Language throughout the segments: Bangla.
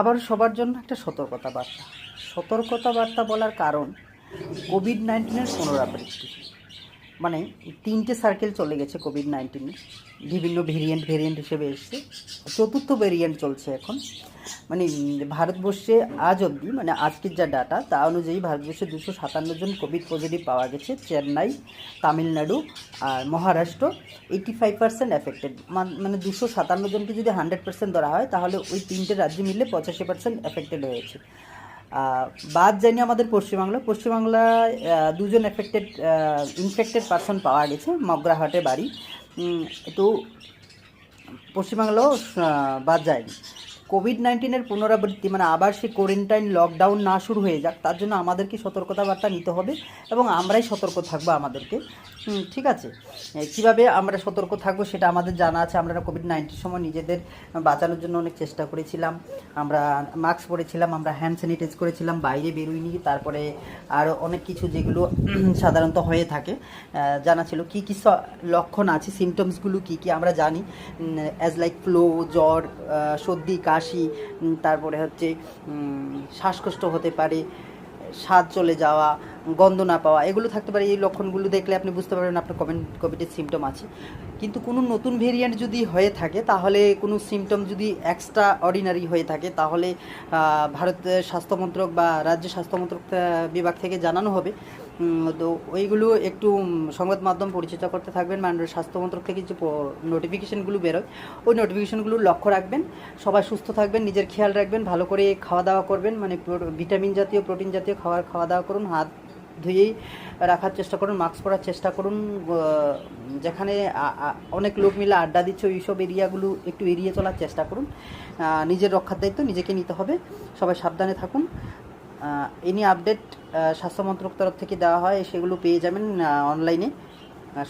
আবার সবার জন্য একটা সতর্কতা বার্তা সতর্কতা বার্তা বলার কারণ কোভিড নাইন্টিনের পুনরাবৃত্তি। মানে তিনটে সার্কেল চলে গেছে কোভিড নাইন্টিনের বিভিন্ন ভেরিয়েন্ট ভেরিয়েন্ট হিসেবে এসছে। চতুর্থ ভেরিয়েন্ট চলছে এখন। মানে ভারতবর্ষে আজ অবধি মানে আজকের যা ডাটা তা অনুযায়ী ভারতবর্ষে দুশো সাতান্ন জন কোভিড পজিটিভ পাওয়া গেছে। চেন্নাই, তামিলনাড়ু আর Maharashtra eighty five percent affected মানে দুশো সাতান্ন জনকে যদি হান্ড্রেড পার্সেন্ট ধরা হয়, তাহলে ওই তিনটে রাজ্য মিলে পঁচাশি পার্সেন্ট এফেক্টেড হয়েছে। বাদ জানি আমাদের পশ্চিমবাংলা। পশ্চিমবাংলায় দুজন এফেক্টেড ইনফেক্টেড পার্সন পাওয়া গেছে, মগরাহাটে বাড়ি। তো পশ্চিমবাংলাও বাদ যায়নি। কোভিড নাইন্টিনের পুনরাবৃত্তি মানে আবার সেই কোয়ারেন্টাইন লকডাউন না শুরু হয়ে যাক, তার জন্য আমাদেরকে সতর্কতা বার্তা নিতে হবে এবং আমরাই সতর্ক থাকব আমাদেরকে। ঠিক আছে। কীভাবে আমরা সতর্ক থাকব সেটা আমাদের জানা আছে। আমরা কোভিড নাইন্টিন সময় নিজেদের বাঁচানোর জন্য অনেক চেষ্টা করেছিলাম। আমরা মাস্ক পরেছিলাম, আমরা হ্যান্ড স্যানিটাইজ করেছিলাম, বাইরে বেরোইনি। তারপরে আরও অনেক কিছু যেগুলো সাধারণত হয়ে থাকে। জানা ছিল কী কী লক্ষণ আছে সিমটমসগুলো কী কী আমরা জানি। অ্যাজ লাইক ফ্লো জ্বর সর্দি, কাশি তারপরে হচ্ছে শ্বাসকষ্ট হতে পারে, স্বাদ চলে যাওয়া গন্ধ না পাওয়া, এগুলো থাকতে পারে, এই লক্ষণগুলো দেখলে আপনি বুঝতে পারবেন আপনার কোভিড কোভিডের সিমটম আছে। কিন্তু কোনো নতুন ভেরিয়েন্ট যদি হয়ে থাকে, তাহলে কোনো সিমটম যদি এক্সট্রা অর্ডিনারি হয়ে থাকে, তাহলে ভারতের স্বাস্থ্যমন্ত্রক বা রাজ্য স্বাস্থ্যমন্ত্রক বিভাগ থেকে জানানো হবে। তো ওইগুলো একটু সংবাদ মাধ্যম পরিচিত করতে থাকবেন, মাননীয় স্বাস্থ্যমন্ত্রক থেকে যে নোটিফিকেশনগুলো বেরোয়, ওই নোটিফিকেশানগুলো লক্ষ্য রাখবেন, সবাই সুস্থ থাকবেন, নিজের খেয়াল রাখবেন, ভালো করে খাওয়া দাওয়া করবেন মানে ভিটামিন জাতীয়, প্রোটিন জাতীয় খাবার খাওয়া দাওয়া করুন, হাত ধুয়েই রাখার চেষ্টা করুন মাস্ক পরার চেষ্টা করুন যেখানে অনেক লোক মিলে আড্ডা দিচ্ছে সব এরিয়াগুলো একটু এড়িয়ে চলার চেষ্টা করুন। নিজের রক্ষার দায়িত্ব নিজেকে নিতে হবে, সবাই সাবধানে থাকুন। এনি আপডেট স্বাস্থ্য মন্ত্রক তরফ থেকে দেওয়া হয়, সেগুলো পেয়ে যাবেন অনলাইনে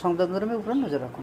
সংবাদ মাধ্যমের উপর নজর রাখুন।